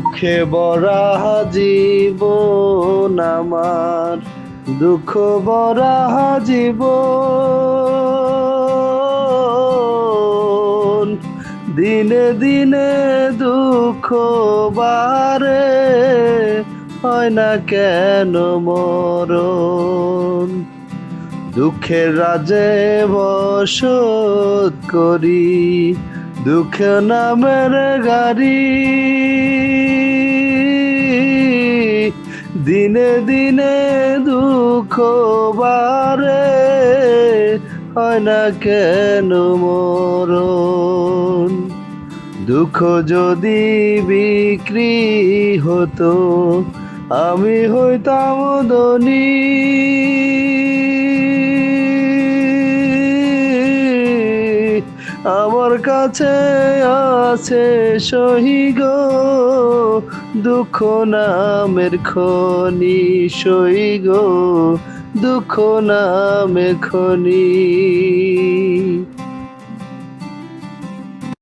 দুঃখে বরা জীবন আমার, দুঃখ বরা জীবন। দিনে দিনে দুঃখ বারে হয় না কেন মরণ? দুঃখের রাজে বসত করি দুঃখ নামের গাড়ি। দিনে দিনে দুঃখ বারে হয় না কেন মরণ? দুঃখ যদি বিক্রি হতো, আমি হইতাম ধনী। আমার কাছে আছে সহি গো দুঃখ নামের খনি সই গো দুঃখ নামে খনি।